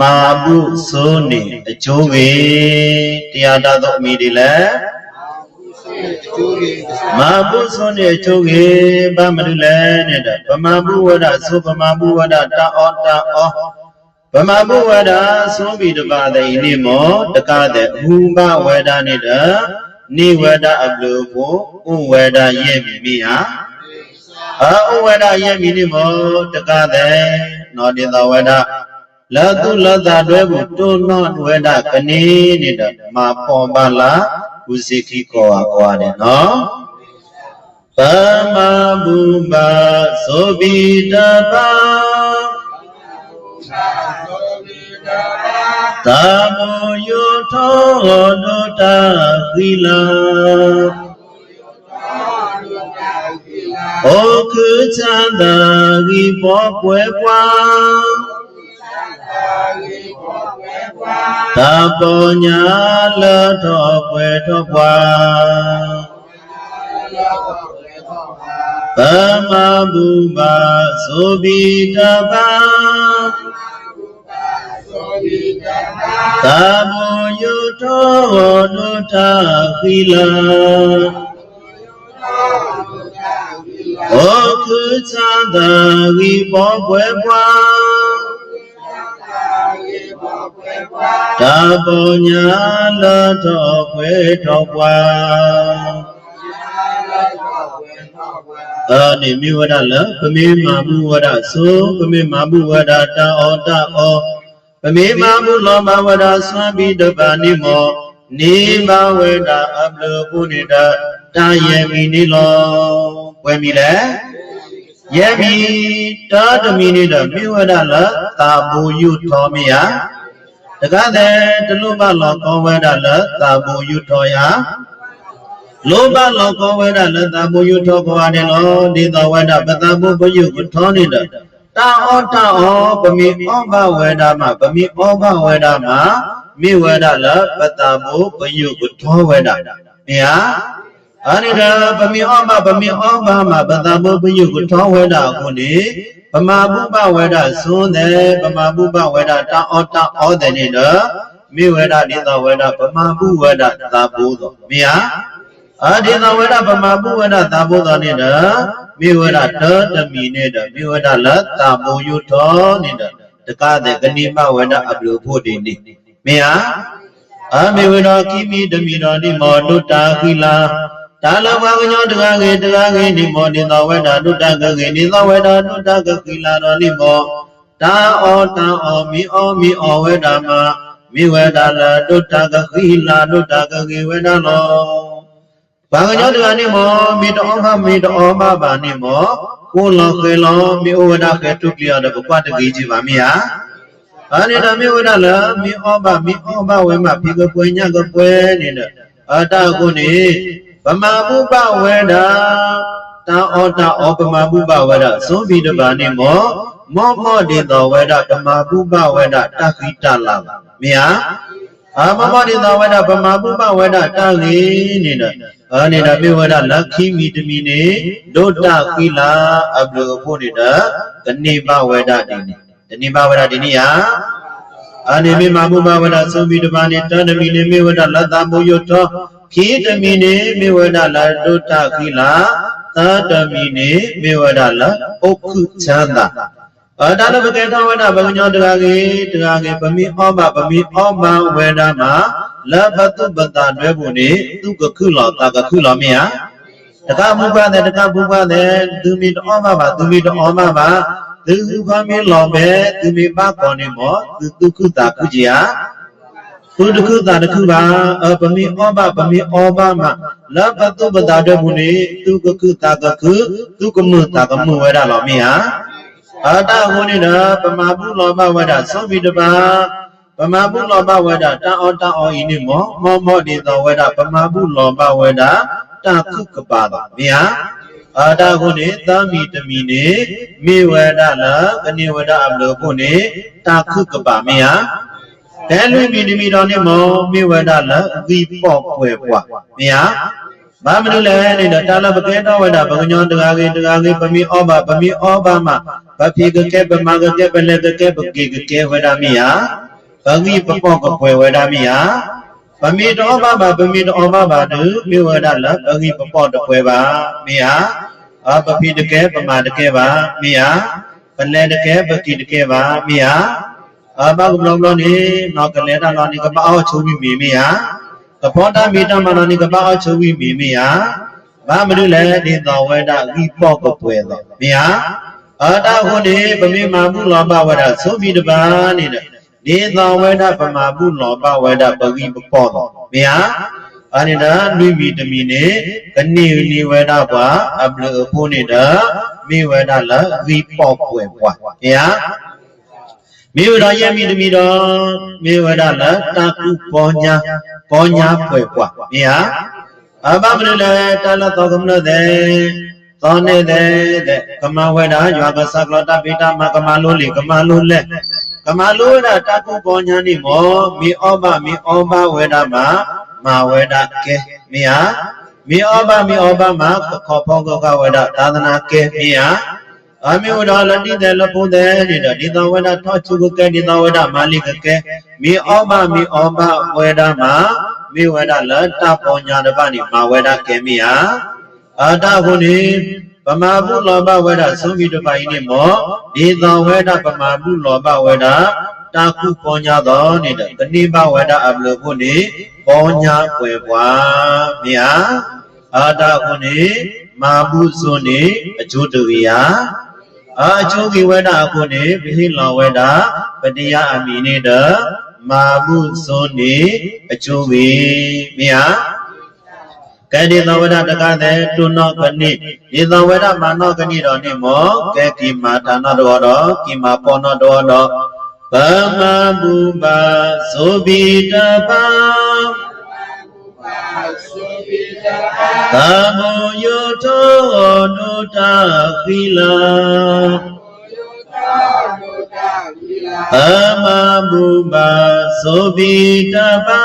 မာပုဆိုးနေအကျိုးကေတရားတော်သောအမိတွေလည်းမာပုဆိုးနေအကျိုးကေဘာမလို့လဲတဲ့ဗမာပုဝဒဆိုဗမာပုဝဒတာအောတာအောဗမာပုဝဒဆိုပြီးတပါတဲ့ဤနေ့မောတကားတဲ့ဘူမဝဒနေတဲ့နိဝဒအပလူကိုဥဝဒရဲ့မိမိဟာအာဥဝဒရဲ့မိနိမောတကားတဲ့နောတိတဝဒ လတုလတတွဲဘူးတွန်းနောဝဒကနေနေတဲ့မာပေါ်ပါလားဥစိခိကောဟာကွာတယ်နော်ပမဘူပသောဘိတပါသာမောယုထောဒုတာသီလဩခုချန္တာဂိဘောပွဲပွား သာပောညာလထောပွဲထောပွားသမဗုပသောဘိတပါသာမောယုထောနုထခိလဩခုသန္တာဝိဘောပွဲပွား တပောညာလထောပွဲထောပွားအာနိမိဝဒလပမေမာမှုဝဒသောပမေမာမှုဝဒတာဩတာဩပမေမာမှုလောမဝဒသံဘိတပါနိမောနေမဝေဒအပလပုနိတတာယေမိနိလောဝေမိလေယေမိတာတမိနိတမိဝဒလတာဘူယုထောမိယ တကတဲ့တလူမလောကောဝဒလတာဘူယုထောယလောဘလောကောဝေဒလတဘုယုထောကောရတယ်လောဒီသောဝေဒပတဘုဘယုကိုထောနေတဲ့တာဩတာဩပမိဩဘဝေဒမှာပမိဩဘဝေဒမှာမိဝေဒလပတဘုဘယုကိုထောဝေဒမြာအာနိဒပမိဩဘပမိဩဘမှာပတဘုဘယုကိုထောဝေဒကိုနေ ပမာဘုပဝေဒသွန်းတယ်ပမာဘုပဝေဒတာဩတာဩတယ်နေတဲ့မိဝေဒဒီသောဝေဒပမာဘုဝေဒသာဘုသောမြာအာဒီသဝရပမပုဝရသာဘုသောနိဒမိဝရတောတမိနိဒမိဝရလသာဘုယုထောနိဒတကတဲ့ဂဏိမဝရအပလူဖို့တိနိမေယအာမေဝရကိမိတမိတော်နိမောတုတာခိလာ တာလဘဝညောတကကေတကကေနိမောနိသဝရတုတကကေနိသဝရတုတကခိလာတော်နိမောတာဩတာဩမိဩမိဩဝေဒမမိဝေဒလတုတကခိလာတုတကကေဝေဒလော ဘာကညောတကနိမောမိတောမမိတောမဘာနိမောကိုလောခေလောမိဩဝဒခေတုကလျာတပပတကေကြီးပါမိယအာနိတမိဝဒလမိဩဘမိဩဘဝေမဖိကပွေညကပွေနေတဲ့အာတကုနေ ဗမာပုပဝေဒတာဩတာဩပမာပုပဝေဒသုံးဘိတပါနိမောမောမောတေတောဝေဒဓမ္မာပုပဝေဒတခိတလာမိယအာမမောတေတောဝေဒဗမာပုပဝေဒတခိနေတဲ့အာနေတာမေဝဒလခိမိတမိနေဒုတကိလာအပလူဖို့နေတာတဏိဘဝဒတိနေတဏိဘဝဒတိနေယအာနေမေမမုဘဝဒသုံးပြီးတပါးနေတဏမိနေမေဝဒလတ္တမုယတော ခိတမိနေမေဝဒလဒုတကိလာသတမိနေမေဝဒလဥက္ခုချမ်းသာအာဒါလဘကေထဝဒဘဂညောတရာကေတရာကေပမိဩဘပမိဩဘဝေဒမှာလဘတုပတတွဲဖို့နေသူကခုလောတာကခုလောမယတကမူပါတဲ့တကဘူပါတဲ့သူမီတော်မပါသူမီတော်မပါသူဖမင်းလောပဲသူမီပါပေါ်နေမောသူဒုက္ခတာခုကြီးဟာ သူဒုက္ခတာတခုပါအပမိဩဘပမိဩဘမှာလဘတုပတတွဲဖို့နေသူကခုတာကခုသူကမှုတာကမှုဝဲတာလောမယအာတဟိုနေတာပမာပုလောဘဝဒသောဘိတပါပမာပုလောဘဝဒတံဩတံဩဤနိမောမောမောတိသောဝဒပမာပုလောဘဝဒတခုကပါတော်မြာအာတဟိုနေသမိတမိနေမေဝဒလကနေဝဒအမလို့ဖို့နေတခုကပါမြာ ကဲလွင်ပြီနိမိတော်နေမောမေဝဒလအသီပေါ့ပွဲပွားမြာဘာမလို့လဲနေတဲ့တာလပကဲတော်ဝဒဘဂညောတကားကေတကားကေပမိဩဘပမိဩဘမဘဖိကကဲပမကကဲပလကကဲပကေကကဲဝဒမိယပဂိပပောကပွဲဝဒမိယပမိတောဘဘပမိတောဘဘတုမိဝဒလပဂိပပောတပွဲပါမိယအပပိတကဲပမာတကဲပါမိယပလဲတကဲပတိတကဲပါမိယ အဘကဘလောဘလောနေနောက်ကလဲတာလောနေကပအောချုံမိမိမိယကဖောတာမိတမနောနေကပအောချုံမိမိမိယဘာမလို့လဲဒီတော်ဝဒဂိပောကပွဲတော့မိယအာတာခုနေပမိမာမှုလောဘဝဒသုံးပြီးတပါနေတဲ့ဒီတော်ဝဒပမာမှုလောဘဝဒပဂိပပောတော့မိယအနိဒာနိမိတမိနေကနိနိဝဒပွားအပလဖို့နေတာမိဝဒလဂိပောပွဲပွားမိယ မေဝရယမိတမိတော်မေဝရလတာကုပောညာပောညာပွဲပွားမိယအဘမနလေတလသောကမနတဲ့သောနေတဲ့တဲ့ကမဝေဒရွာကသကလတပိတမကမလိုလေကမလိုလေကမလိုဝေဒတာကုပောညာနိမောမိဩဘမိဩဘဝေဒမမာဝေဒကဲမိယမိဩဘမိဩဘမခောဖောကကဝေဒသာသနာကဲမိယ အမေဝဒလတိတဲ့လပုတဲ့ဒီတော့ဒီတော်ဝဒထောချုကကဲဒီတော်ဝဒမာလိကကဲမိဩဘမိဩဘဝေဒမှာမိဝဒလတပောညာတပနိမာဝေဒကဲမိယအာတခုနိပမာပုလောဘဝေဒသုံးပြီးတပိုင်နေမောဒီတော်ဝေဒပမာပုလောဘဝေဒတာကုပောညာတော်နေတဲ့တဏိဘဝေဒအပလောခုနိပောညာွယ်ပွားမြာအာတခုနိမာပုဇုန်နိအကျိုးတူရာ အာချိုးကိဝဒအခုနေဘိဟိလောဝဒပတိယအမိနေတမာမှုစွန်နေအချိုးဝေမြာကဲဒီသဝဒတကတဲ့တုနောကနိဒီသဝဒမာနောကနိတော်နေမောကဲကိမာဌာနတော်တော်ကိမာပောနောတော်တော်ဗမဘူပါသောဘိတပါသာမော ယောထောနုတခိလာသမမူပါသောဘိတပါ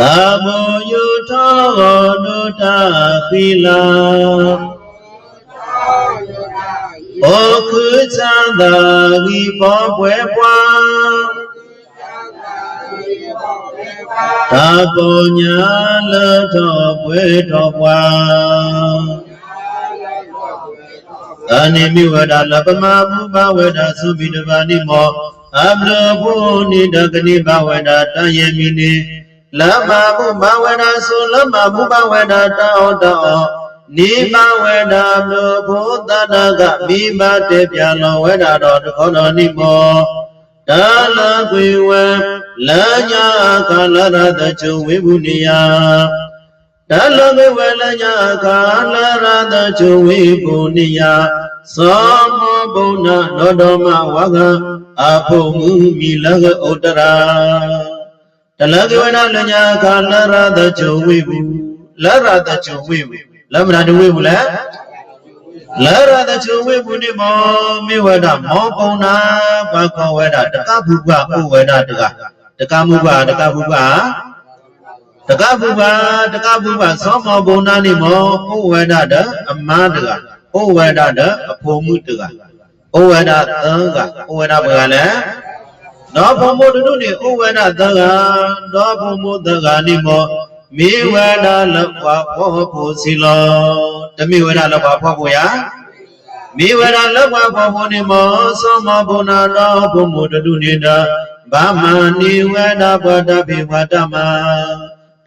သာမောယောထောနုတခိလာဩခုချမ်းသာဂီပေါ်ပွဲပွား သာပုညာလထောပွဲတော်ပွားအနိမိဝဒလပမဘုဘဝဒသုဘိတပါဏိမောအဘလဘုနိဒကနိဘဝဒတယမိနိလမဘုဘဝဒသုလမဘုဘဝဒတောတောနိမဝေဒဘုဘုသတ္တကမိမတေပြလောဝေဒတော်တခောတော်နိမော டாலாகுவ லஞா கலரதச் விபுனியா டாலாகுவ லஞா கலரதச் விபுனியா சாம புனா நோடம வக அப்போமு மிலக உடரா டாலாகுவ லஞா கலரதச் விபு லரதச் விபு லம்ராடு விபுல လကဥတရာတလကွေဝံလညာကာလရတချုဝိဘုလရတချုဝိဘုလမနာတဝိဘုလားလရတချုဝေပုဏိမောမိဝဒမောပုံနာဘာခောဝဒတကဘုဘဥဝဒတကတကမုဘတကဘုဘတကဘုဘတကဘုဘသောမောပုံနာနိမောဥဝဒတအမတကဥဝဒတအဖို့မှုတကဥဝဒသံကဥဝဒဘကလည်းနောဘုံမို့တုနိဥဝဒသံကနောဘုံမို့သံကနိမော မေဝဒလဘဖောဖို့စီလောတမေဝဒလဘဖောဖို့ယမေဝဒလဘဖောဖို့နေမောသောမဘုနာတော်ဘုံမတတုနေတာဗမနိဝဒဘဒပိဝတမ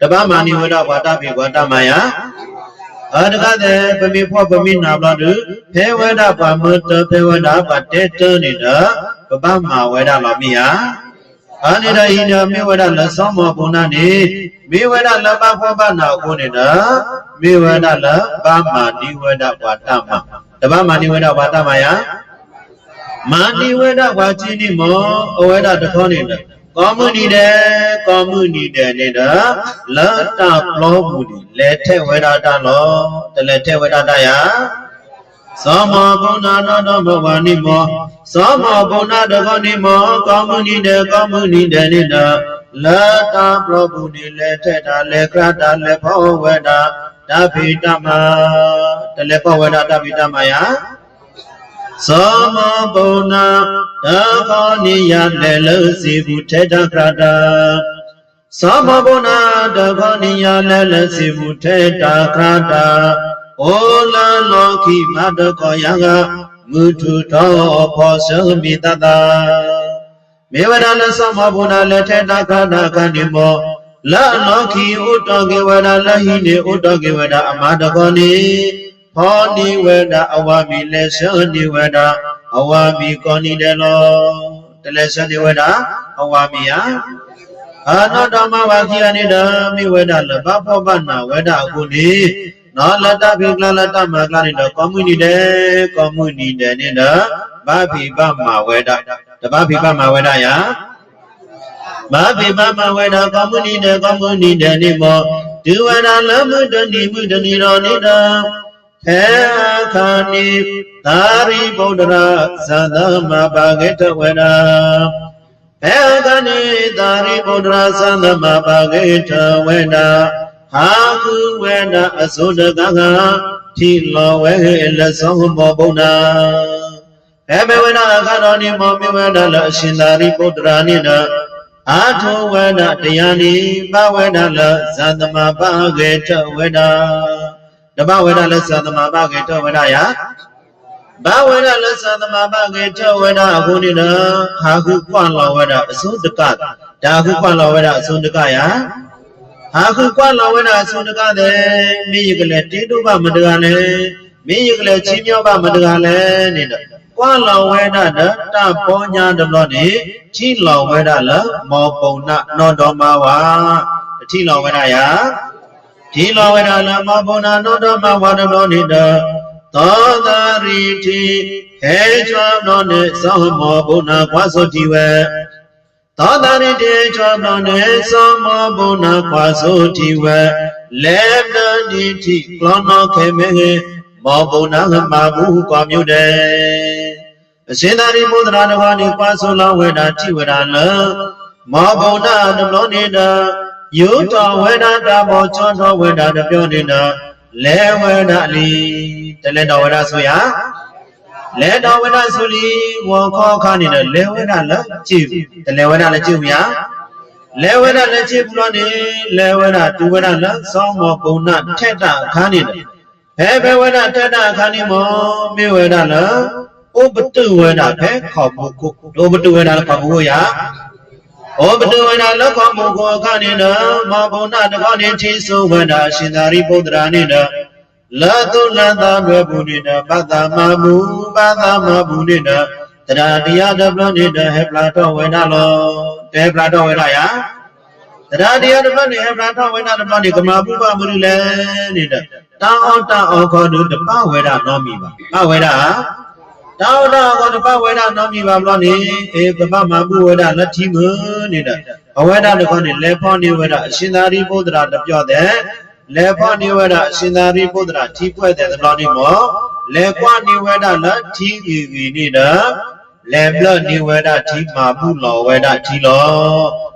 တပမနိဝဒဘဒပိဝတမယအတကတဲ့ပမိဖောပမိနာဘလတုဖေဝဒပမတဖေဝဒပတေတနေတာပပမဝဒလောမိယ အာနိဒဟိနမေဝဒလသောမောပုဏ္ဏနေမေဝဒလပဖောပနာကိုနေတာမေဝဒလပမာနိဝဒဝါတမတပမာနိဝဒဝါတမယမာနိဝဒဝါချင်းနိမောအဝဒတခောနေတာကောမှုနိတေကောမှုနိတေနေတာလတ္တပလောမှုနိလေထဲဝဒတလောတလေထဲဝဒတယ சமகுணனமவனிமோ சமகுணதவனிமோ கமுனித கமுனிதனித லதா பிரபுனி லெட்டடா லெக்ரடா லெபவடா தபிதமா தலெபவடா தபிதமயா சமகுணா தவனியா லெலசி புட்டடா கிரடா சமகுணா தவனியா லெலசி புட்டடா கிரடா ကောမှုနိတေနိတလတာပရပုနိလေထက်တာလေခရတာလေဘောဝဒတပိတမတလေဘောဝဒတပိတမယသောမဘုံနာတခောနိယလေလစီဘုထေတကရတာသောမဘုံနာတခောနိယလေလစီဘုထေတကရတာဩလလောကိမတခောယကမုထုသောဖောသမိတတမေဝရလသမဘုနာလက်ထေတကရတာခန္ဒီမောလလောကိဥတ္တကေဝရလဟိနေဥတ္တကေဝရအမတခောနိဖောနိဝဒအဝမိလေသောနိဝဒအဝမိကောနိတေလောတလေသောနိဝဒအဝမိယအာနောဓမ္မဝါခိယနိဒာမိဝဒလဘဖောပနာဝဒကုနိ နောလတ္တဖိကလလတ္တမကလိတောကောမှုနိတေကောမှုနိတေနိဒဘာဖိပမဝဒတဘာဖိပမဝဒယဘာဖိပမဝဒကောမှုနိတေကောမှုနိတေနိမောဒုဝရလမုတ္တနိမုတ္တနိရောနိဒာခေခာနိသာရိဗုဒ္ဓရာသန္တမပါကေတဝရခေခာနိသာရိဗုဒ္ဓရာသန္တမပါကေတဝရ ဟာကုဝေနအသုဒကကထိလောဝေလသောမောဗုဒ္ဓခေဘဝေနအခါတော်နိမောမြဝေနလအရှင်သာရိဗုဒ္ဓရာနိနာအာထောဝေနတရားနိပဝေနလသန္တမပါကေတဝရတပဝေဒလသသမပကေတောဝေဒယဘာဝေဒလသသမပကေတောဝေဒအခုနိနဟာဟုကွလောဝေဒအစုတကဒါဟုကွလောဝေဒအစုတကယ ဟာဟုကွလောဝေဒအစုတကတဲ့မိယကလေးတေတုပမတကလည်းမိယကလေးချင်းမြောပမတကလည်းနေတော့ကွာလောဝေဒတတပောညာတလောနေချိလောဝေဒလမောပုံနနောတော်မှာဝါအထိလောဝေဒယဒီလောဝေဒလမဘုနာနောတမဝါဒလောနိတသောတာရိတိခေချွာနောနေသောမောဘုနာကွာသောတိဝေ သောတာရိတိချွာနောနေသောမောဘုနာကွာသောတိဝေလေနတိတိကလောနောခေမေမောဘုနာမဘူးကွာမြုတေအရှင်သာရိပုတ္တရာတဝါနိကွာသောလောဝေဒတိဝရလမောဘုနာတလောနိတယုတော်ဝေဒတာဘောချွန်တော်ဝေဒတပြောနေတာလဲဝေဒလီတလဲတော်ဝေဒဆိုရ လဲတော်ဝေဒဆိုလီဝေါ်ခေါ်ခါနေတဲ့လဲဝေဒလည်းကြည့်တလဲဝေဒလည်းကြည့်မရလဲဝေဒလည်းကြည့်ဘူးလို့နေလဲဝေဒတူဝေဒလည်းသောမောပုံနာထက်တာခါနေတယ်ဘယ်ဘဝေဒထက်တာခါနေမောမေဝေဒလည်းဥပတုဝေဒဖဲခေါ်ဖို့ကိုဥပတုဝေဒလည်းခေါ်ဖို့ရဩပတဝနာလောကမောခောခနိနမဘုံနာတကောနိတိသုဝနာရှင်သာရိပုတ္တရာနိန လာတုလန္တာရွယ်ဘူးနိနပတ္တမမူပတ္တမမူနိနတရာတရားတပလနိနဟေပလာတော်ဝေနာလောတေပလာတော်ဝေနာယတရာတရားတပလနိဟေပလာတော်ဝေနာတပလနိကမပုပမုရိလေနိနတောင်းအောင်တောင်းအောင်ခေါ်သူတပဝေဒနောမိပါပဝေဒတောင်းတော့ကောတပဝေဒနောမိပါမလို့နေအေကပမပုဝေဒလက်တိမနေတဲ့ဘဝေဒတခေါနေလေဖောနေဝေဒအရှင်သာရိပုတ္တရာတပြော့တဲ့ လေဖောနေဝေဒအရှင်သာရိပုတ္တရာထိပွက်တဲ့သဘောနေမောလေကွာနေဝေဒလက်ထိဝီဝီနေတဲ့လေဘလနေဝေဒထိမာပုလောဝေဒထိလော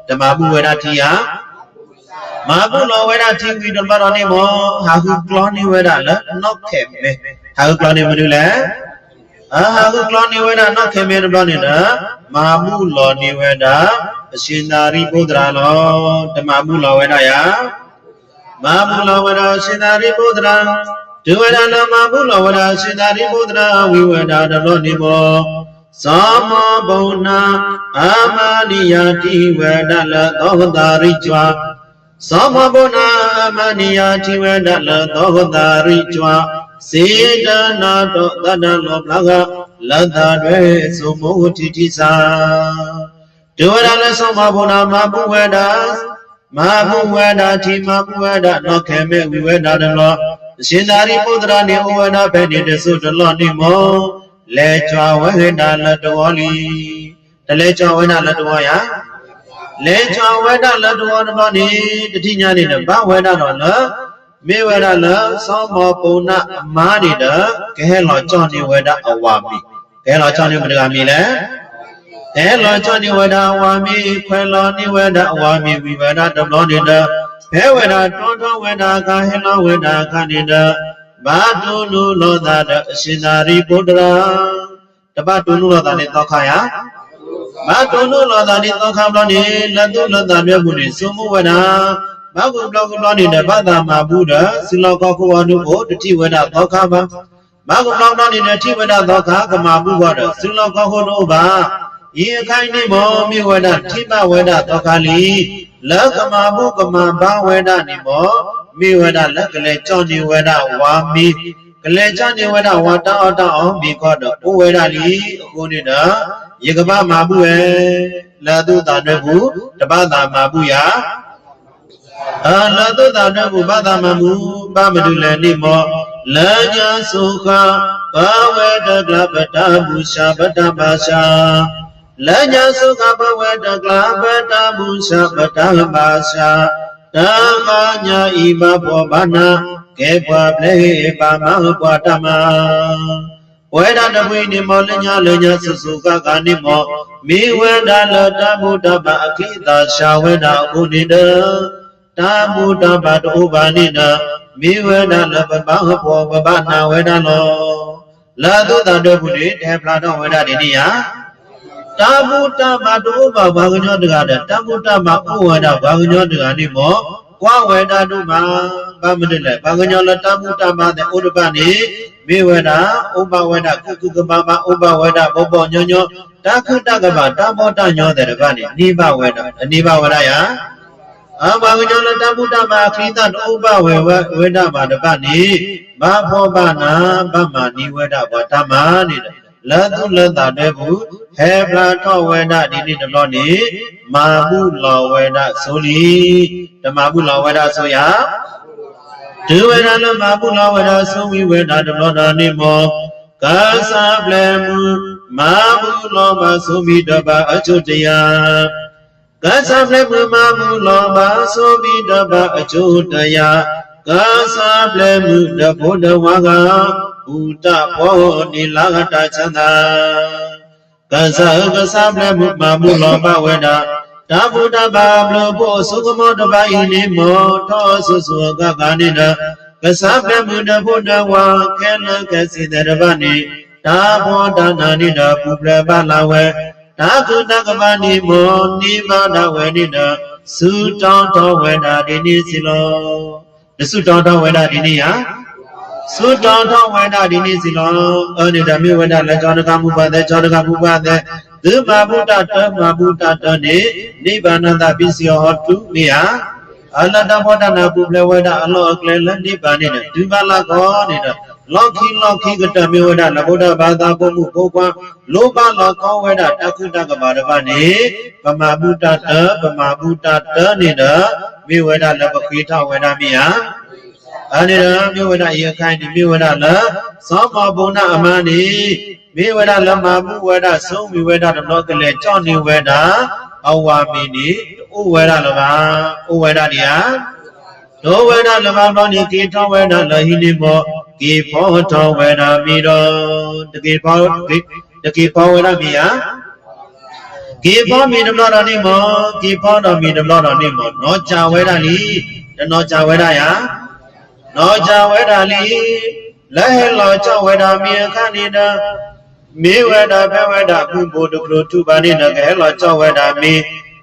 ဓမ္မပုဝေဒထိယမာပုလောဝေဒထိဝီတမတော်နေမောဟာဟုကလောနေဝေဒလက်နော့ခဲမေဟာဟုကလောနေမလို့လေအာဟုကလောနိဝေဒနခေမေရဘနိဒမာမှုလောနိဝေဒအရှင်သာရိပုတ္တရာလောဓမ္မမှုလောဝေဒယ မာမှုလောဝေဒအရှင်သာရိပုတ္တရာဒုဝေဒနာမာမှုလောဝေဒအရှင်သာရိပုတ္တရာဝိဝေဒတလောနိမောသောမောဘုံနာအာမနိယတိဝေဒလသောတာရိကြွာသောမောဘုံနာအာမနိယတိဝေဒလသောတာရိကြွာစေတနာတောတတ္တလောပလကလတ္တတွေသုမောတိတိသာဒုဝရလသောမဘုနာမဘုဝေဒာ မဘုဝေဒာတိမဘုဝေဒာနောခေမေဝိဝေဒာတလောအရှင်သာရိပုတ္တရာနေဩဝေဒဘေတိတသုတလောနိမောလေကြွာဝေဒာလတဝလီတလေကြွာဝေဒာလတဝယလေကြွာဝေဒာလတဝတလောနိတတိညာနေဘဝေဒာတော်လောမေဝရလသောမောပုံနမာရိတကဲလောကြောင့်နေဝဒအဝါမိကဲလောကြောင့်နေမတကမိလဲ ကဲလောကြောင့်နေဝဒအဝါမိခွဲလောနေဝဒအဝါမိဝိဝဒတမောနေတဘဲဝဒတွန်းထွန်းဝဒကာဟေလောဝဒခဏိတဘာတုလူလောသာတအရှင်သာရိပုတ္တရာတပတ်တုံလို့တာနေတော့ခါရမတုံလို့လောတာနေတော့ခါတော့နေလက်သူလက်တာမြတ်ဘူးနေစုံမဝနာမကုဘလောကလောနေတဲ့ဘာသာမှာဘူးတာစီလောကခောနုကိုတတိဝဒတော့ခါပါမကုဘလောကလောနေတဲ့တိဝဒတော့ခါကမာဘူးကတော့စီလောကခောနုပါ ဤအခိုင်နေမောမိဝဒတိမဝဒတော့ခါလီလကမာဘူးကမာဘာဝဒနေမောမိဝဒလက်ကလေးကြောင့်ဒီဝဒဝါမီကလေးချနေဝဒဝါတောက်တောက်အောင်မိခောတော့ဘဝဒလီအခုနေတာရေကပမာဘူးရဲ့လာသူတာတဲ့ဘူးတပတ်တာမာဘူးရာအာလာသူတာတဲ့ဘူးဘာသာမမူဘာမတူလည်းနေမောလာညာစုခဘာဝတကလပတဘူရှာပတပါရှာ လာညာစုခဘဝတကလပတဘူရှာပတပါရှာဓမ္မညာဤဘဘောဘာနာကေဘွာပလေပါမဘွာတမဝေဒတပွေနိမောလညာလညာစုစုကကနိမောမိဝေဒလတဗုဒ္ဓပအခိတာရှာဝေဒဥနိတတာဗုဒ္ဓပတောဘာနိနမိဝေဒလပပဟဘောပပနာဝေဒလောလာသုတတေပုရိတေဖလာတော်ဝေဒတိနိယ တာဗုဒ္ဓပတောဘာဘာကညောတကတဲ့တာဗုဒ္ဓမဥဝေဒဘာကညောတကနိမောကွာဝေဒတုမှာဗမတိလေဘာကညောလတာဗုဒ္ဓမတဲ့ဥဒ္ဓပနိမေဝဒဥပဝဒကုကုကပမဥပဝဒဘောဘောညောညောတာခုတကပတာဘောတညောတဲ့တပနိနိဗဝဒအနိဗဝဒယအဘာဝညောလတဗုဒ္ဓမာခိတဥပဝေဝဝဒဘာတပနိဘာဘောပနာဗမနိဝဒဘောဓမ္မာနေတဲ့ လတုလတတဲ့ဘူးဟေပလာထောဝေဒဒီနိတလောနိမာမှုလောဝေဒဆိုလီဓမ္မမှုလောဝေဒဆိုရဒုဝေဒလမပုလဝေဒသုံးဝိဝေဒတလောဒာနိမောကာသပလေမူမာပုလောမသုံးမိတပအချွတ်တရားကာသပလေမူမာပုလောမသုံးမိတပအချွတ်တရားကာသပလေမူတဘုဒ္ဓဝါက ဥတဘောနိလာဂတချန္တာကာသကသပလေမူမာပုလောမဝေဒတာဗုဒ္ဓဘာဘလဘောသုခမောတပိုင်နိမောထောဆုစုကကနိနကသဗ္ဗမုဒ္ဓဘုဒ္ဓဝါခေနကစီတရဗနိတာဘောဒနာနိနပုပ္ပရပလာဝေတာကုတကမနိမောနိမဒဝေနိနသုတောင်းတော်ဝေဒာဒီနိစီလောတသုတောင်းတော်ဝေဒာဒီနိယ သုတောင်းတော်ဝေဒာဒီနိစီလောအနိဒမေဝေဒလက်ကြောင့်ကမှုပါတဲ့ကြောင့်ကမှုပါတဲ့သုမဗုဒ္ဓတမဗုဒ္ဓတနေနိဗ္ဗာန်တပစ္စယောဟောတုမိယအလတ္တဘောဓနာပုပ္ပလဝေဒအလောအကလေလနိဗ္ဗာန်နေဒုဗလာကောနေတဲ့လောကီလောကီကတမေဝဒနဗုဒ္ဓဘာသာကိုမှုကိုကွာလောဘလောကောဝေဒတခုတကဘာရပနေပမဗုဒ္ဓတပမဗုဒ္ဓတနေတဲ့မေဝဒလပခိထဝေဒမိယ အနေရမေဝဒယခိုင်ဒီမေဝဒလသောမဘုံနာအမန်နိမေဝဒလမမုဝဒသုံးမိဝဒတနောကလေကြောင့်နိဝဒအဝါမိနိဥဝဒလဘာဥဝဒနိယသောဝဒလဘာဘောနိကေထောဝဒလဟိနိမောကေဖောထောဝဒမိရောတကေဖောတကေဖောဝဒမိယကေဖောမိနမလောနိမောကေဖောတော်မိနမလောနိမောနောကြဝဒလိတနောကြဝဒယ နောကြဝဒလိလဲလောကြဝဒမိခဏိနာမေဝဒဘဝဒပုဗ္ဗုတကရထုပါဏိနကဟဲလောကြဝဒမိ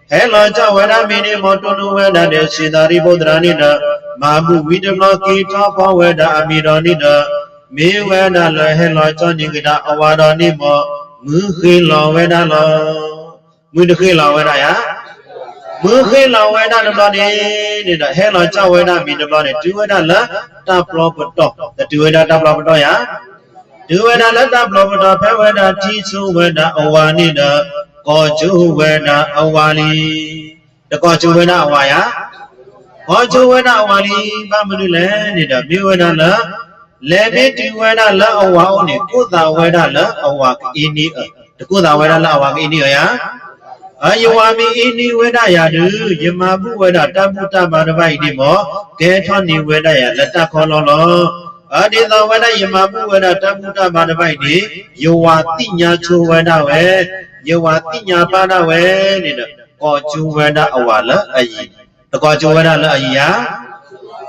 ဟဲလောကြဝဒမိနိမောတုနုဝဒတေရှင်သာရိပုတ္တရာနိနမာဘုဝိတမောကိထောဘောဝဒအမိရောနိနမေဝဒလဟဲလောကြောညိကတာအဝါရောနိမောမုခေလောဝဒလောမုတခေလောဝဒယ မုခေလောဝဒလလောနေနေတာဟဲလောကြဝဒမိတလောနေဒုဝဒလတပလောပတောဒုဝဒတပလောပတောယဒုဝဒလတပလောပတောဖဝဒတိသုဝဒအဝါနိနကောကျုဝဒအဝါလီတကောကျုဝဒအဝါယကောကျုဝဒအဝါလီဗမနုလေနေတာမြေဝဒလလေဘေတိဝဒလအဝါဩနေကုသဝဒလအဝါကိနိတကုသဝဒလအဝါကိနိယ အယဝါမိဣနိဝေဒယာတုယမဘုဝေဒတပုတ္တမရပိုက်ဒီမောကေထောနိဝေဒယလတ္တခောလောလောအဒီသောဝေဒယမဘုဝေဒတပုတ္တမရပိုက်ဒီယောဝါတိညာချိုဝေဒဝေယောဝါတိညာပါဒဝေနေတဲ့ကောကျူဝေဒအဝါလအယိတကောကျူဝေဒလအယိယ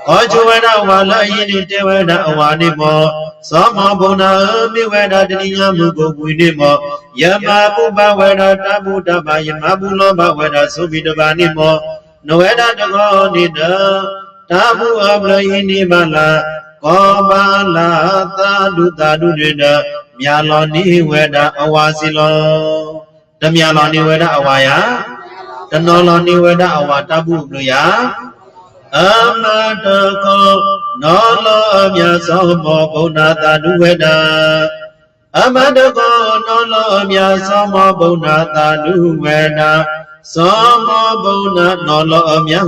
ကောကျူဝေဒအဝါလအယိနိတေဝေဒအဝါနိမောသောမောဘုံနာမိဝေဒတတိယမုကိုဝိနေမော ယမပုပဝေဒတဗုဒ္ဓဘာယမပုလောဘဝေဒသုဘိတဘာနိမောနဝေဒတကောနိတတာဘုအပလယိနိမလာကောပါလာသာဓုသာဓုတွေနမြာလောနိဝေဒအဝါစီလောတမြာလောနိဝေဒအဝါယတနောလောနိဝေဒအဝါတဗုပလယအမတကောနောလောအမြတ်သောမောဘုံနာသာဓုဝေဒ အမတကောနောလောအမြတ်သောမောဘုံနာသာဓုဝေဒသောမောဘုံနာနောလောအမြတ်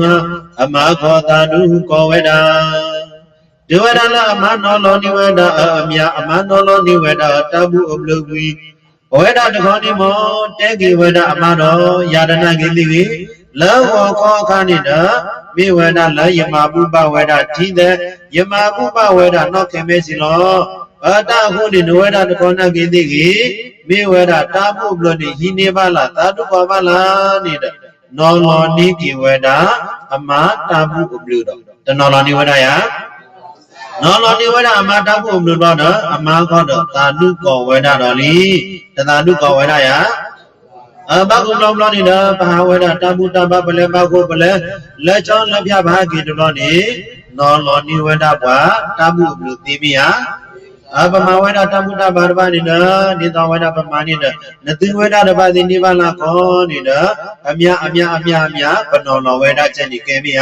အမခောသာဓုကောဝေဒဒေဝရလအမနောလောနိဝေဒအမြတ်အမနောလောနိဝေဒတဗုအပလုဝီဝေဒတခောနိမောတေကိဝေဒအမနောယာဒနာကိတိဝေလောဟောခောခဏိတမိဝေဒလယမပုပဝေဒထိတဲ့ယမပုပဝေဒနောခေမေစီလော အတဟုနိနဝေဒတခောနကိတိကိမိဝေဒတာပုပလောနိဟိနေပါလားသာတုပါပါလားနေတဲ့နောလောနိကိဝေဒအမတာပုအပလုတော့တနောလောနိဝေဒယနောလောနိဝေဒအမတာပုအပလုတော့အမခောတော့သာတုကောဝေဒတော်လီတသာတုကောဝေဒယအဘကုလောဘလောနိဒဘာဝေဒတပုတဘပလေဘကုပလေလက်ချောင်းလက်ပြဘာကိတလောနိနောလောနိဝေဒဘွာတပုအပလုတိမိယအပမဝေဒတပုတဘာရပါနိဒနိသောဝေဒပမာနိ ဒနတိဝေဒတပတိနိဗ္ဗာန်ခောနိဒအမြအမြအမြအမြပနောလောဝေဒချက်နိကေမိယ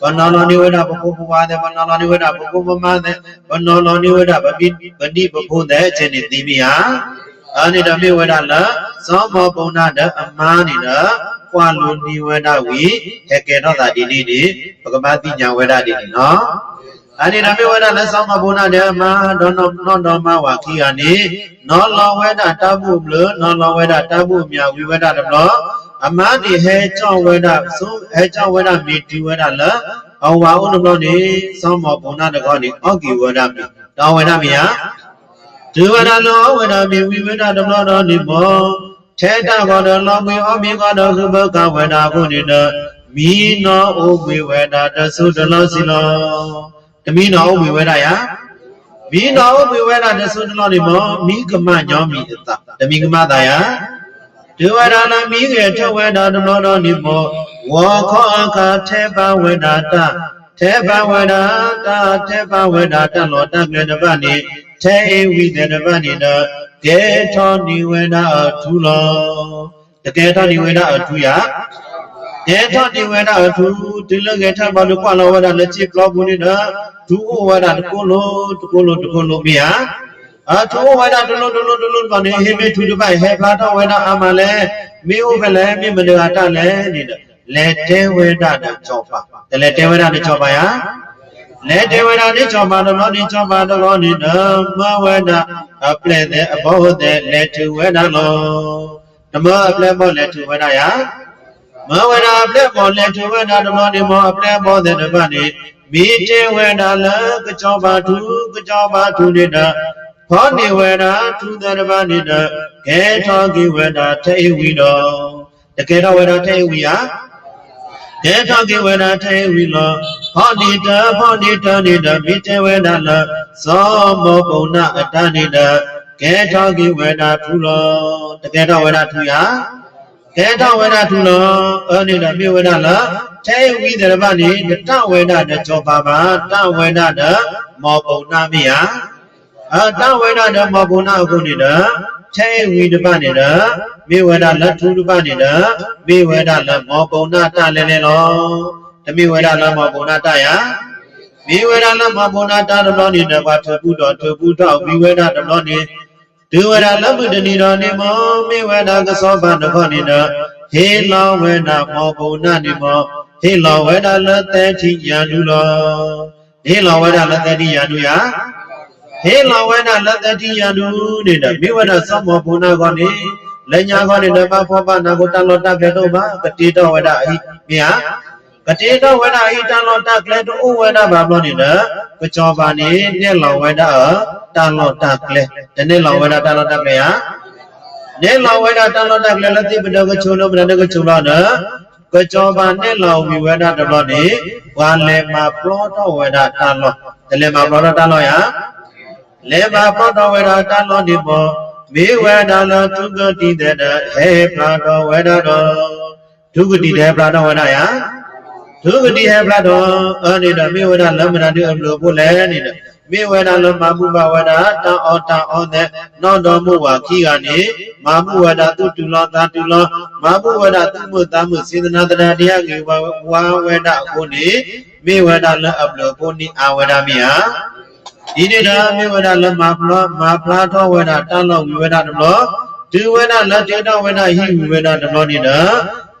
ဘနောလောနိဝေဒပပုပဝါဒေဘနောလောနိဝေဒပပုပမဒေဘနောလောနိဝေဒပပိပတိပပုဒေချက်နိတိမိယအာနိဒမေဝေဒလသောမောပုံနာဒအမာနိဒကွာလူနိဝေဒဝိဟေကေနောသာဒီနိနိဘဂမတိညာဝေဒဒီနိနော် အာနိဒမေဝေဒလသောမောပုံနာဒအမာဒေါနောနောဒေါမဝါခိယာနိနောလောဝေဒတပုပလနောလောဝေဒတပုမြဝိဝေဒတဘလောအမတိဟေကြောင့်ဝေဒသုံးဟေကြောင့်ဝေဒမိတိဝေဒလအဝါဥနဘလောနိသောမောပုံနာတကောနိအောကိဝေဒမိတောဝေဒမိယဒုဝရလောဝရမိဝိဝေဒဓမ္မတော်နိမောထေတကောတော်လောမေဩမေကောတော်ကုဘကဝေဒဘုနိတမိနောဩမေဝေဒတသုတလောစီလော တမိနောဩမေဝေဒယမိနောဩမေဝေဒတသုတလောနိမောမိကမညောမိတတမိကမတာယဒုဝရလမိကေထဝေဒဓမ္မတော်နိမောဝောခောအခထေပဝေဒတထေပဝေဒတထေပဝေဒတလောတကေတပနိထေဝိတရပဏိတကေထောနိဝေဒအထုလောတကေထောနိဝေဒအထုယကေ ထောနိဝေဒအထုဒီလကေထဘလုကွာလောဝဒလက်ချိပလောပုနိဒဒုဝဒတကုလောတကုလောတကုလောမိယအထုဝဒတလုတလုတလုပနေဟေမေထုတပိုင်ဟေဖလာတော်ဝေဒအာမလဲမေဥကလည်းမြေမလတလည်းနေတဲ့လက်တဲဝေဒတကြောပါတလက်တဲဝေဒတကြောပါယလေတေဝရနိချောပါတော်နိချောပါတော်နိဓမ္မဝဒအပလက်တဲ့အဘောတဲ့လေတုဝဒလောဓမ္မအပလက်ဘောလေတုဝဒယ မဝဒအပလက်ဘောလေတုဝဒဓမ္မနိမောအပလက်ဘောတဲ့တပတ်နိမိတေဝဒလကကြောပါထုကကြောပါထုနိဒခောနိဝဒထုသရပနိဒကေထောကိဝဒထေဝိတောတကေတော်ဝဒထေဝိယကေထောကိဝဒထေဝိလောဟောတိတဟောတိတနိတမိတေဝဒလသောမောပုံနာအတနိတကေထောကိဝဒထုလောတကေထောဝဒထုယ ကေထောဝဒထုလောအနိတမိဝဒလထေဝိဒရပနိတဝေဒတကြောပါပါတဝေဒတမောပုံနာမိယအတဝေဒတမောပုံနာအခုနိတထေဝိဒပနိတမိဝဒလထုဒပနိတမိဝဒလမောပုံနာတလဲလဲလောတမိဝေဒလမဘုဏတယမိဝေဒလမဘုဏတတလောနိတဘာထပုတော်ထပုတော်မိဝေဒတလောနိ ဒုဝရလမုတနိရောနိမောမိဝေဒကသောဘာနခောနိနဟေလောဝေဒမောဘုဏနိမောဟေလောဝေဒလသေတိယန္တုလောဟေလောဝေဒလသေတိယန္တုယဟေလောဝေဒလသေတိယန္တုနိတမိဝေဒသောမောဘုဏကောနိလညာကောနိနဘဖောပနာကိုတလောတကေတောဘာကတိတောဝေဒအဟိမြာ ကတိတော်ဝဒဣတလောတကလေတုဝဒဘာဘလောနိနကကြောပါနိနဲ့လောဝဒတလောတကလေတနေ့လောဝဒတလောတကလေဟာနဲ့လောဝဒတလောတကလေလတိပဒကချုံလုံးမနကချုံလောနကကြောပါနဲ့လောဝိဝဒတလောနိဝါလေမပလောတော်ဝဒတလောတလေမပလောတလောယလေဘာပေါတော်ဝေဒတလောနိမောမေဝဒလောဒုက္ခတိတတဟေဖလာတော်ဝေဒတော်ဒုက္ခတိတေဖလာတော်ဝေဒယ ဒုက္ခတိဟေဖလာတော်အနေတော်မေဝဒလမ္မနာတိအမလို့ဖို့လဲနေတဲ့မေဝဒလမမှုဘဝဒတံအောတံအောတဲ့နောတော်မူဝါခိကနေမာမှုဝဒသူတူလောသာတူလောမာမှုဝဒသူမှုသာမှုစေတနာတရားတရားကေဝဝဝဒအခုနေမေဝဒလအပလို့ပုနိအာဝဒမိဟာဒီနေ့ဒါမေဝဒလမဖလားမဖလားထောဝဒတန်လောဝဒတလောဒီဝဒလက်တေတဝဒဟိဝဒတလောနေတာ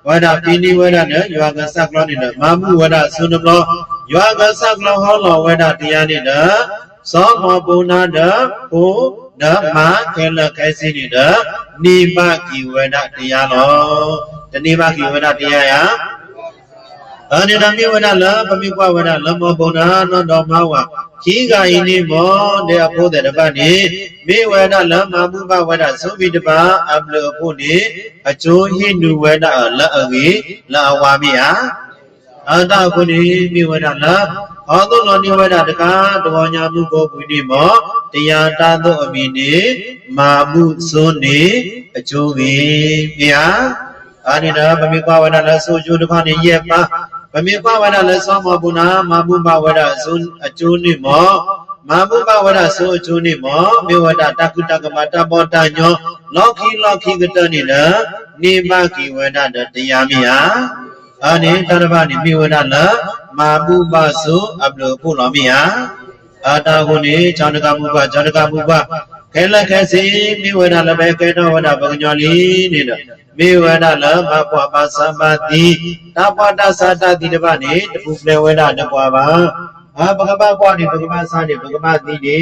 ဝဒပိနိဝဒနဲ့ယောဂသကလောနေတာမာမှုဝဒသုနဘလောယောဂသကလောဟောလောဝဒတရားနေတာသောမောပုဏ္ဏတဘုဓမ္မကလခိုင်းစီနေတာနိမကိဝဒတရားလောတနိမကိဝဒတရားယ အနိဒမိဝဒလပမိကွဝဒလမောဘုံနာနောတော်မဝခိဂာယိနိမောတေအဖို့တဲ့တပတ်နေမေဝဒလမမုပဝဒသုဘိတပါအပလဖို့နေအကျိုးဟိနုဝဒလက်အဝေလာဝါမိယအတကုဏိမိဝဒလဟောတုလောနိဝဒတကားတောညာမှုကိုပွိတိမောတရားတာသောအမိနေမာမှုစွန်းနေအကျိုးဝေမြာအာနိဒပမိကွဝဒလဆိုကျိုးတစ်ခါနေရဲ့ပါပ မိပဝဒလည်းသောမဘုနာမာဘုပဝဒသုအကျိုးနိမောမာဘုပဝဒသုအကျိုးနိမောမေဝဒတကုတကမတဘောတညောလောခိလောခိကတနိနနိမကိဝဒတတရားမိယအာနိတရဗနိမိဝဒလမာဘုပသုအပလောပုလောမိယအာတာဟုနိဇာနကမုပဇာနကမုပ ခဲလခဲစီမိဝဒလဘေကေတောဝဒဘဂညောလီနိနမေဝဒလမပွားပါသမတိတပတသတတိတပနေတပုပလေဝဒတပွားပါအာဘဂဗပွားနေဘဂဗစာနေဘဂဗတိနေ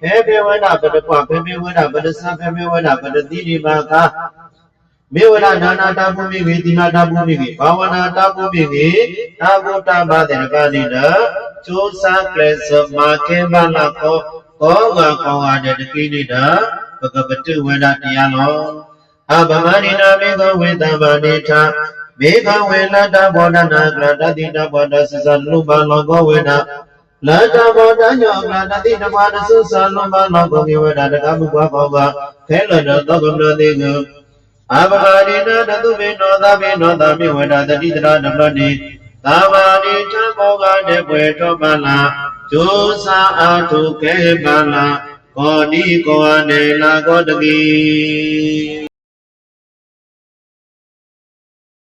ဖေဖေဝဒဘတပွားဖေဖေဝဒဘတသဖေဖေဝဒဘတတိဒီမာကာမေဝဒနာနာတာပုမိဝေတိနာတာပုမိဝေဘာဝနာတာပုမိဝေတာဘုတဘာတေကနိနကျိုးစားကလေစမကေဘလာကော ကောကကောဟာတဲ့တကိနိတာဘဂဗတုဝဒတရားလောအဗမနိနာမေသောဝေတံပါဏိထမေခဝေလတ္တဘောဓနာကရတတိတဘောဓသစ္စလုဘလောကောဝေနလတ္တဘောဓညောကရတတိတဘောဓသုသလုဘလောကောဝေနတကမှုဘောဘောကခဲလနသောကမနတိကုအဗမနိနာတတုမေနောသဗေနောသမေဝေနတတိတရနမနိ သာမာနိထဘောကတေပွေထောပလာကျိုးစာအာထုကဲပါလာကောဒီကောအနေလာကောတကိ